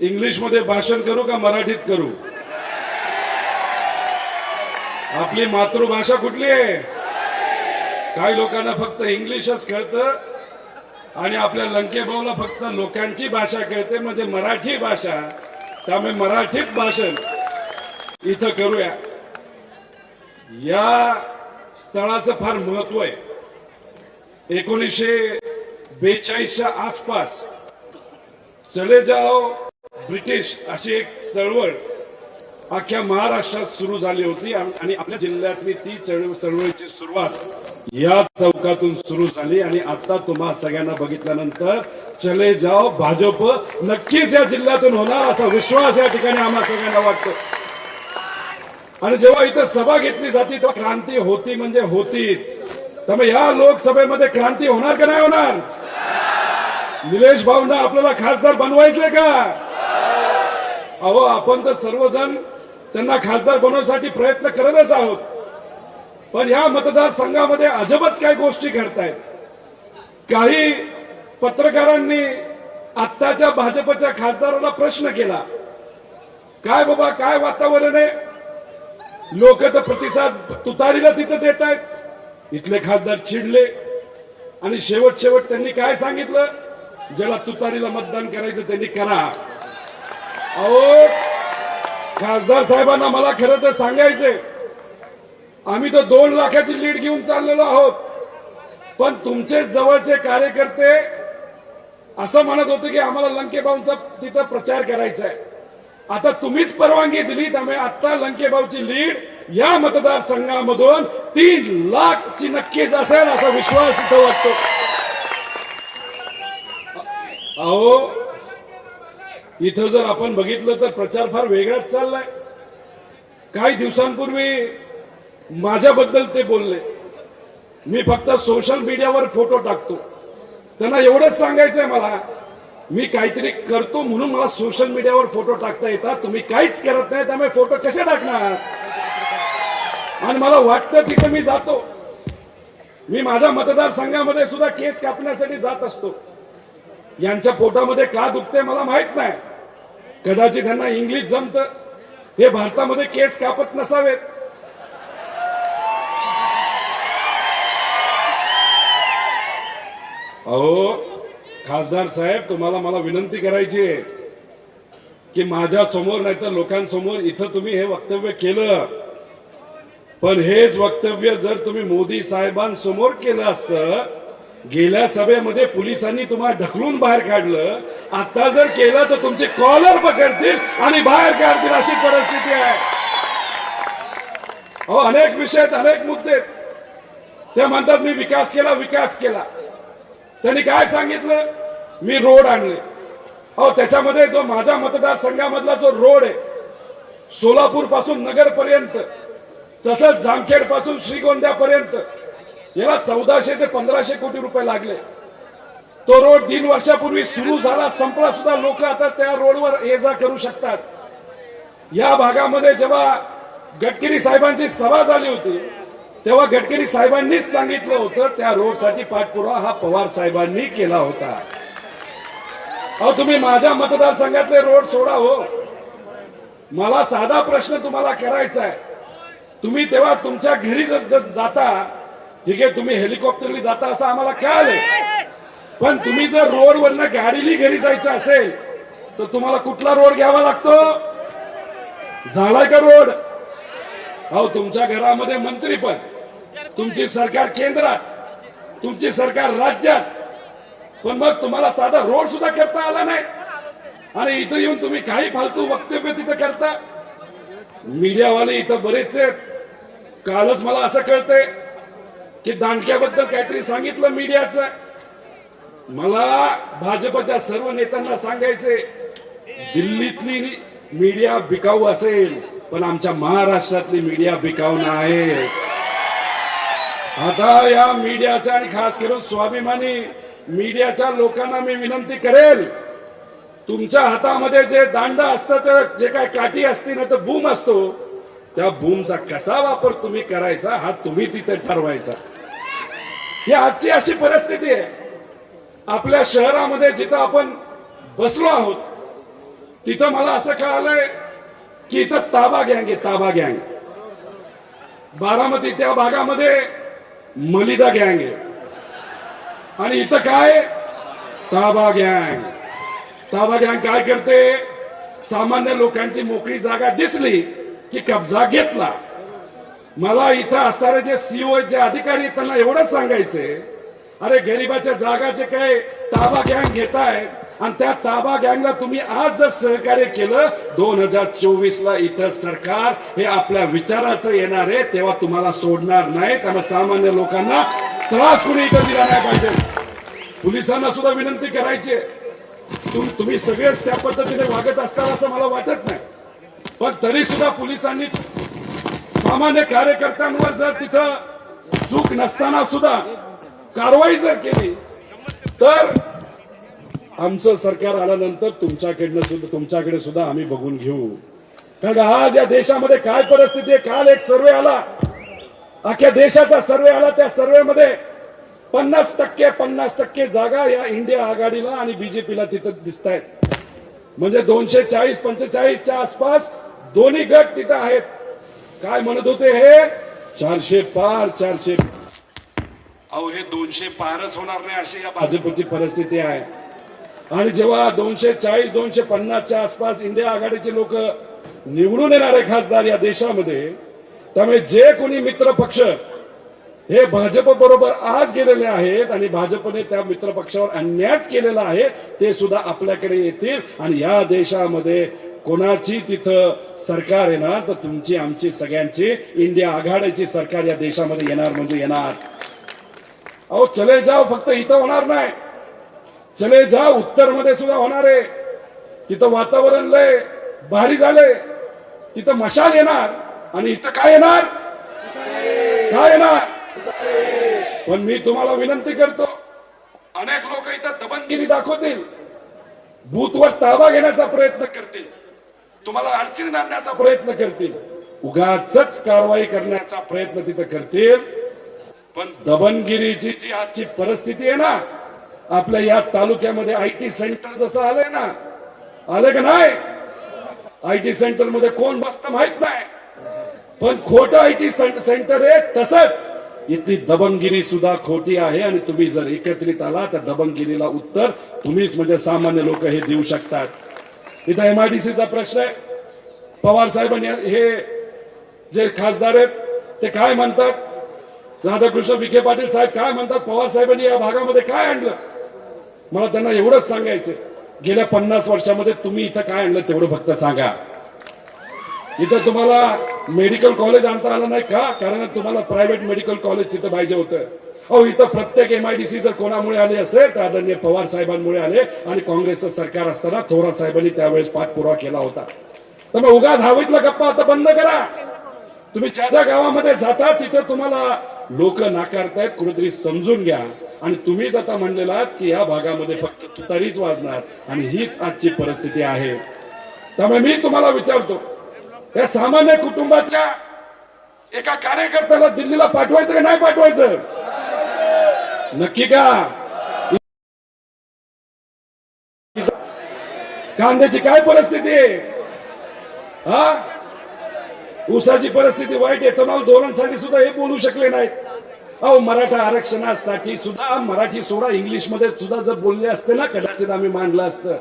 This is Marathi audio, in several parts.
इंग्लिशमध्ये भाषण करू का मराठीत करू? आपली मातृभाषा कुठली आहे? काही लोकांना फक्त इंग्लिशच कळतं आणि आपल्या लंकेभाऊला फक्त लोकांची भाषा कळते म्हणजे मराठी भाषा. त्यामुळे मराठीत भाषण इथं करूया. या स्थळाचं फार महत्त्व आहे. एकोणीसशे बेचाळीसच्या आसपास चले जाओ ब्रिटिश अशी एक चळवळ अख्ख्या महाराष्ट्रात सुरू झाली होती आणि आपल्या जिल्ह्यातली ती चळवळ चळवळीची सुरुवात या चौकातून सुरू झाली आणि आता तुम्हा सगळ्यांना बघितल्यानंतर चले जाओ भाजप नक्कीच या जिल्ह्यातून होणार असा विश्वास या ठिकाणी आम्हा सगळ्यांना वाटतो. आणि जेव्हा इथं सभा घेतली जाते तेव्हा क्रांती होती म्हणजे होतीच. त्यामुळे या लोकसभेमध्ये क्रांती होणार का नाही होणार? निलेश भाऊंना आपल्याला खासदार बनवायचंय का? अहो आपण तर सर्वजण त्यांना खासदार बनवण्यासाठी प्रयत्न करतच आहोत. पण या मतदारसंघामध्ये अजबच काही गोष्टी घडतायत. काही पत्रकारांनी आत्ताच्या भाजपच्या खासदाराला प्रश्न केला. काय बाबा काय वातावरण आहे? लोक तर प्रतिसाद तुतारीला तिथं देत आहेत इथले खासदार चिडले. आणि शेवट शेवट त्यांनी काय सांगितलं? ज्याला तुतारीला मतदान करायचं त्यांनी करा. अहो खासदार साहेबांना मला खरं तर सांगायचंय आम्ही तर दोन लाखाची लीड घेऊन चाललेलो आहोत. पण तुमचे जवळचे कार्यकर्ते असं म्हणत होते की आम्हाला लंकेबाऊंचा तिथं प्रचार करायचा आहे आता तुम्हीच परवानगी दिली त्यामुळे आता लंकेबाऊची लीड या मतदारसंघामधून तीन लाखची नक्कीच असेल असा विश्वास इथं वाटतो. अहो इथं जर आपण बघितलं तर प्रचार फार वेगळाच चाललाय. काही दिवसांपूर्वी माझ्याबद्दल ते बोलले. मी फक्त सोशल मीडियावर फोटो टाकतो. त्यांना एवढंच सांगायचंय मला मी काहीतरी करतो म्हणून मला सोशल मीडियावर फोटो टाकता येतात. तुम्ही काहीच करत नाही त्यामुळे फोटो कसे टाकणार? आणि मला वाटतं तिथं मी जातो. मी माझ्या मतदारसंघामध्ये सुद्धा केस कापण्यासाठी जात असतो. यांच्या पोटामध्ये का दुखते मला माहीत नाही. कदाचित त्यांना इंग्लिश जमत. हे भारतामध्ये केस कापत नसावेत. अहो खासदार साहेब तुम्हाला मला विनंती करायची आहे की माझ्यासमोर नाही तर लोकांसमोर इथं तुम्ही हे वक्तव्य केलं. पण हेच वक्तव्य जर तुम्ही मोदी साहेबांसमोर केलं असतं गेल्या सभेमध्ये पोलिसांनी तुम्हाला ढकलून बाहेर काढलं. आता जर केलं तर तुमचे कॉलर पकडतील आणि बाहेर काढतील अशी परिस्थिती आहे. अहो अनेक विषय आहेत, अनेक मुद्दे आहेत. ते म्हणतात मी विकास केला विकास केला. त्यांनी काय सांगितलं? मी रोड आणले. अहो त्याच्यामध्ये जो माझ्या मतदारसंघामधला जो रोड आहे सोलापूरपासून नगर पर्यंत तसंच जामखेडपासून श्रीगोंद्यापर्यंत याला चौदाशे ते पंधराशे कोटी रुपये लागले. तो रोड तीन वर्षापूर्वी सुरू झाला संपला सुद्धा. लोक आता त्या रोडवर ये जा करू शकतात. या भागामध्ये जेव्हा गडकरी साहेबांची सभा झाली होती तेव्हा गडकरी साहेबांनीच सांगितलं होतं त्या रोडसाठी पाठपुरावा हा पवार साहेबांनी केला होता. अहो तुम्ही माझ्या मतदारसंघातले रोड सोडा हो. मला साधा प्रश्न तुम्हाला करायचा आहे. तुम्ही तेव्हा तुमच्या घरी जाता ठीक आहे तुम्ही हेलिकॉप्टरने जाता असं आम्हाला कळालं पण तुम्ही जर रोडवरनं गाडीली घरी जायचं असेल तर तुम्हाला कुठला रोड घ्यावा लागतो? झालाय का रोड? अहो तुमच्या घरामध्ये मंत्री पण. तुमची सरकार केंद्रात. तुमची सरकार राज्यात. पण मग तुम्हाला साधा रोड सुद्धा करता आला नाही. आणि इथं येऊन तुम्ही काही फालतू वक्तव्य तिथं करता? मीडियावाले इथं बरेच आहेत. कालच मला असं कळतंय. की दांडक्याबद्दल काहीतरी सांगितलं मीडियाचं. मला भाजपच्या सर्व नेत्यांना सांगायचे दिल्लीतली मीडिया बिकाऊ असेल पण आमच्या महाराष्ट्रातली मीडिया बिकाऊ नाही. आता या मीडियाच्या आणि खास करून स्वाभिमानी मीडियाच्या लोकांना मी विनंती करेल तुमच्या हातामध्ये जे दांड असतं तर जे काय काठी असते ना तर बूम असतो. त्या बूमचा कसा वापर तुम्ही करायचा हा तुम्ही तिथे ठरवायचा. ही आजची अशी परिस्थिती आहे. आपल्या शहरामध्ये जिथं आपण बसलो आहोत तिथं मला असं कळालंय की इथं ताबा गँग आहे ताबा गँग. बारामती त्या भागामध्ये मलिदा गँग आहे. आणि इथं काय? ताबा गँग. ताबा गँग काय करते? सामान्य लोकांची मोकळी जागा दिसली की कब्जा घेतला. मला इथं असणारे जे सीओ जे अधिकारी त्यांना एवढंच सांगायचंय. अरे गरिबाच्या जागाचे काय ताबा गँग घेताय आणि त्या ताबा गँगला तुम्ही आज जर सहकार्य केलं दोन हजार चोवीस ला इथं सरकार हे आपल्या विचाराचं येणार आहे तेव्हा तुम्हाला सोडणार नाही. त्यामुळे सामान्य लोकांना त्रास कोणी इथं दिला नाही पाहिजे. पोलिसांना सुद्धा विनंती करायची तुम- तुम्ही सगळेच त्या पद्धतीने वागत असताना असं मला वाटत नाही. पण तरी सुद्धा पोलिसांनी सामान्य कार्यकर्त्यांवर जर तिथं चूक नसताना सुद्धा कारवाई जर केली तर आमचं सरकार आल्यानंतर तुमच्याकडनं सुद्धा तुमच्याकडे सुद्धा आम्ही बघून घेऊ. कारण आज या देशामध्ये काय परिस्थिती आहे? काल एक सर्वे आला. अख्ख्या देशाचा सर्वे आला. त्या सर्वे मध्ये पन्नास टक्के पन्नास टक्के जागा या इंडिया आघाडीला आणि बीजेपीला तिथं दिसत आहेत म्हणजे दोनशे चाळीस पंचेचाळीसच्या आसपास दोन्ही गट तिथं आहेत. काय म्हणत होते हे? चारशे पार चारशे अहो हे दोनशे पारच होणार नाही अशी या भाजपची परिस्थिती आहे. आणि जेव्हा दोनशे चाळीस दोनशे पन्नासच्या आसपास इंडिया आघाडीचे लोक निवडून येणारे खासदार या देशामध्ये त्यामुळे जे कोणी मित्र पक्ष हे भाजप बरोबर आज गेलेले आहेत आणि भाजपने त्या मित्र पक्षावर अन्यायच केलेला आहे ते सुद्धा आपल्याकडे येतील आणि या देशामध्ये कोणाची तिथं सरकार येणार तर तुमची आमची सगळ्यांची इंडिया आघाडीची सरकार या देशामध्ये येणार म्हणजे येणार. अहो चले जाव फक्त इथं होणार नाही. चले जा उत्तरमध्ये सुद्धा होणार आहे. तिथं वातावरण लय भारी झाले तिथं मशाल येणार आणि इथं काय येणार? काय येणार? पण मी तुम्हाला विनंती करतो अनेक लोक इथं दबनगिरी दाखवतील. बूथवर ताबा घेण्याचा प्रयत्न करतील. तुम्हाला अडचणीत आणण्याचा प्रयत्न करतील. उगाच कारवाई करण्याचा प्रयत्न तिथं करतील. पण दबनगिरीची जी आजची परिस्थिती आहे ना आपल्या या तालुक्यामध्ये आय टी सेंटर जसं आलंय ना आलं का नाही? आय टी सेंटरमध्ये कोण बसत माहीत नाही. पण खोट आय टी सेंटर आहे तसंच. इथली दबंगिरी सुद्धा खोटी आहे आणि तुम्ही जर एकत्रित आला तर दबंगिरीला उत्तर तुम्हीच म्हणजे सामान्य लोक हे देऊ शकतात. इथं एमआयडीसीचा प्रश्न आहे. पवार साहेबांनी हे जे खासदार आहेत ते काय म्हणतात? राधाकृष्ण विखे पाटील साहेब काय म्हणतात? पवार साहेबांनी या भागामध्ये काय आणलं? मला त्यांना एवढंच सांगायचं गेल्या पन्नास वर्षामध्ये तुम्ही इथं काय आणलं तेवढं फक्त सांगा. इथं तुम्हाला मेडिकल कॉलेज आणता आलं नाही का? कारण तुम्हाला प्रायव्हेट मेडिकल कॉलेज तिथं पाहिजे होतं. अहो इथं प्रत्येक एमआयडीसी जर कोणामुळे आले असेल तर आदरणीय पवार साहेबांमुळे आले. आणि काँग्रेसचं सरकार असताना थोरात साहेबांनी त्यावेळेस पाठपुरावा केला होता. तर मग उगाच हवेतला गप्पा आता बंद करा. तुम्ही ज्या ज्या गावामध्ये जाता तिथं तुम्हाला लोक नाकारतायत कुणीतरी समजून घ्या. आणि तुम्हीच आता म्हणलेला की या भागामध्ये फक्त तुतारीच वाजणार आणि हीच आजची परिस्थिती आहे. त्यामुळे मी तुम्हाला विचारतो या सामान्य कुटुंबातल्या एका कार्यकर्त्याला दिल्लीला पाठवायचं का नाही पाठवायचं? नक्की का? कांद्याची काय परिस्थिती? हा? ऊसाची परिस्थिती वाईट एथनॉल धोरणसाठी सुद्धा हे बोलू शकले नाहीत. अहो मराठा आरक्षणासाठी सुद्धा मराठी सोडा इंग्लिशमध्ये सुद्धा जर बोलले असते ना कदाचित आम्ही मांडलं असतं.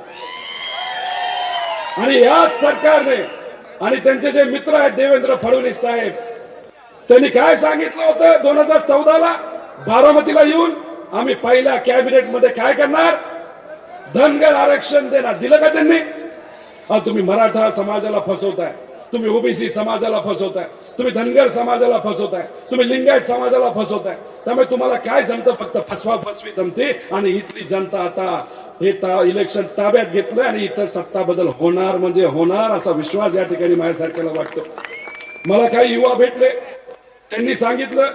आणि याच सरकारने आणि त्यांचे जे मित्र आहेत देवेंद्र फडणवीस साहेब त्यांनी काय सांगितलं होतं दोन हजार चौदाला? बारामतीला येऊन? आम्ही पहिल्या कॅबिनेटमध्ये काय करणार? धनगर आरक्षण देणार दिलं का त्यांनी? तुम्ही मराठा समाजाला फसवताय. तुम्ही ओबीसी समाजाला फसवताय. तुम्ही धनगर समाजाला फसवताय. तुम्ही लिंगायत समाजाला फसवताय. त्यामुळे तुम्हाला काय जमतं? फक्त फसवा फसवी जमते आणि इथली जनता आता हे ता इलेक्शन ताब्यात घेतलं आणि इतर सत्ता बदल होणार म्हणजे होणार असा विश्वास या ठिकाणी माझ्यासारख्याला वाटतो. मला काही युवा भेटले. त्यांनी सांगितलं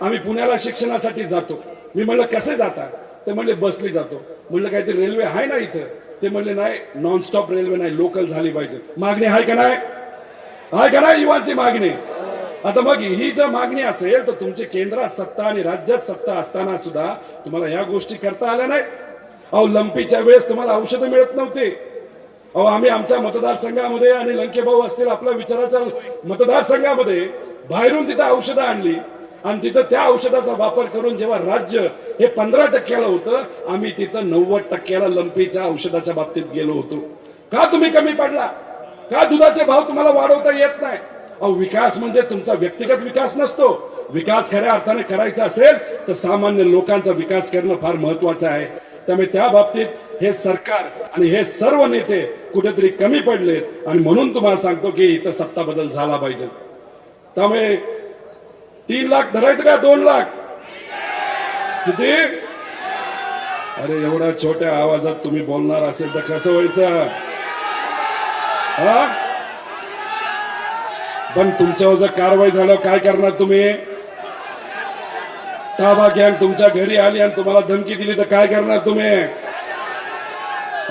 आम्ही पुण्याला शिक्षणासाठी जातो. मी म्हणलं कसे जाता? ते म्हणले बसली जातो. म्हणलं काहीतरी रेल्वे आहे ना इथं? ते म्हणले नाही नॉनस्टॉप रेल्वे नाही लोकल झाली पाहिजे. मागणी आहे का नाही? आहे का नाही युवांची मागणी? आता मग ही जर मागणी असेल तर तुमची केंद्रात सत्ता आणि राज्यात सत्ता असताना सुद्धा तुम्हाला या गोष्टी करता आल्या नाही अहो लंपीच्या वेळेस तुम्हाला औषधं मिळत नव्हते. अहो आम्ही आमच्या मतदारसंघामध्ये आणि लंकेभाऊ असतील आपल्या विचाराच्या मतदारसंघामध्ये बाहेरून तिथं औषधं आणली. आणि तिथं त्या औषधाचा वापर करून जेव्हा राज्य हे पंधरा टक्क्याला होतं आम्ही तिथं नव्वद टक्क्याला लंपीच्या औषधाच्या बाबतीत गेलो होतो. का तुम्ही कमी पडला? का दुधाचे भाव तुम्हाला वाढवता येत नाही? अहो विकास म्हणजे तुमचा व्यक्तिगत विकास नसतो. विकास खऱ्या अर्थाने करायचा असेल तर सामान्य लोकांचा विकास करणं फार महत्वाचं आहे. त्यामुळे त्या बाबतीत हे सरकार आणि हे सर्व नेते कुठेतरी कमी पडलेत. आणि म्हणून तुम्हाला सांगतो की इथं सत्ता बदल झाला पाहिजे. त्यामुळे तीन लाख धरायचं का? दोन लाख. किती? अरे एवढ्या छोट्या आवाजात तुम्ही बोलणार असेल तर कसं व्हायचं? हा? पण तुमच्यावर जर कारवाई झालं काय करणार तुम्ही? ताबा गँग तुमच्या घरी आली आणि तुम्हाला धमकी दिली तर काय करणार तुम्ही?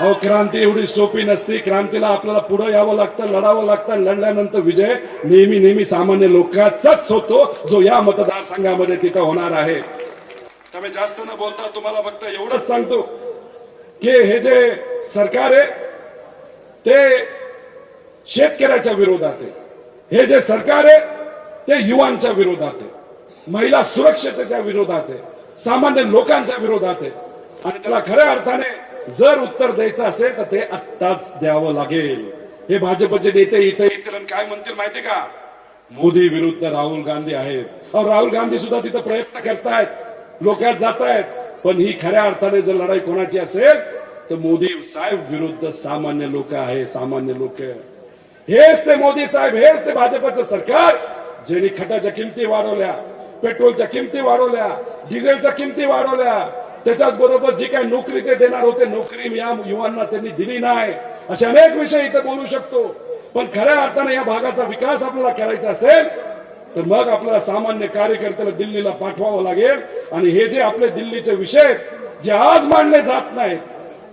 अहो क्रांती एवढी सोपी नसती. क्रांतीला आपल्याला पुढे यावं लागतं लढावं लागतं. लढल्यानंतर विजय नेहमी नेहमी सामान्य लोकांचाच होतो जो या मतदारसंघामध्ये तिथं होणार आहे. त्यामुळे जास्त न बोलता तुम्हाला फक्त एवढंच सांगतो की हे जे सरकार आहे ते शेतकऱ्याच्या विरोधात आहे. हे जे सरकार आहे ते युवांच्या विरोधात आहे. महिला सुरक्षतेच्या विरोधात आहे. सामान्य लोकांच्या विरोधात आहे. आणि त्याला खऱ्या अर्थाने जर उत्तर द्यायचं असेल तर ते आत्ताच द्यावं लागेल. हे भाजपचे नेते इथे येतील आणि काय म्हणतील माहितीये का? मोदी विरुद्ध राहुल गांधी आहेत. राहुल गांधी सुद्धा तिथं प्रयत्न करतायत. लोकात जात आहेत पण ही खऱ्या अर्थाने जर लढाई कोणाची असेल तर मोदी साहेब विरुद्ध सामान्य लोक आहे सामान्य लोक. हेच ते मोदी साहेब हेच ते भाजपचं सरकार ज्यांनी खताच्या किमती वाढवल्या पेट्रोलच्या किमती वाढवल्या डिझेलच्या किमती वाढवल्या त्याच्याच बरोबर जी काही नोकरी ते देणार होते नोकरी या युवांना त्यांनी दिली नाही. असे अनेक विषय इथं बोलू शकतो. पण खऱ्या अर्थाने या भागाचा विकास आपल्याला करायचा असेल तर मग आपल्याला सामान्य कार्यकर्त्याला दिल्लीला पाठवावं लागेल. आणि हे जे आपले दिल्लीचे विषय जे आज मांडले जात नाहीत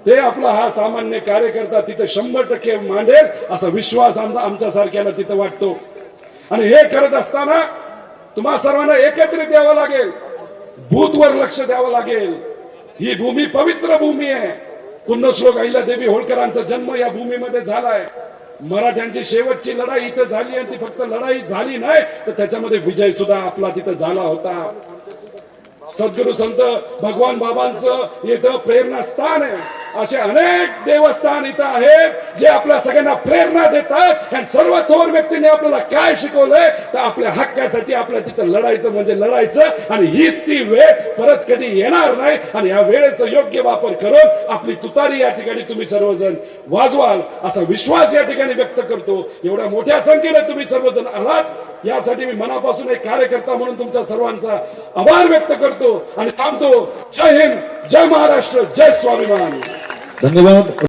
ते आपला हा सामान्य कार्यकर्ता तिथे शंभर टक्के मांडेल असा विश्वास आमचा आमच्या सारख्याला तिथं वाटतो. आणि हे करत असताना तुम्हा सर्वांना एकत्रित द्यावं लागेल. भूतवर लक्ष द्यावं लागेल. ही भूमी पवित्र भूमी आहे. पुण्यश्लोक अहिल्या देवी होळकरांचा जन्म या भूमीमध्ये झालाय. मराठ्यांची शेवटची लढाई इथे झाली आणि ती फक्त लढाई झाली नाही तर त्याच्यामध्ये विजय सुद्धा आपला तिथे झाला होता. सद्गुरु संत भगवान बाबांचं इथं प्रेरणा स्थान आहे. असे अनेक देवस्थान इथं आहेत जे आपल्या सगळ्यांना प्रेरणा देतात. आणि सर्व थोर व्यक्तीने आपल्याला काय शिकवलंय तर आपल्या हक्कासाठी आपल्या तिथं लढायचं म्हणजे लढायचं. आणि हीच ती वेळ परत कधी येणार नाही. आणि या वेळेचा योग्य वापर करून आपली तुतारी या ठिकाणी तुम्ही सर्वजण वाजवाल असा विश्वास या ठिकाणी व्यक्त करतो. एवढ्या मोठ्या संख्येने तुम्ही सर्वजण आलात. यासाठी मी मनापासून एक कार्यकर्ता म्हणून तुमचा सर्वांचा आभार व्यक्त करतो आणि थांबतो. जय हिंद जय महाराष्ट्र जय स्वाभिमान. धन्यवाद.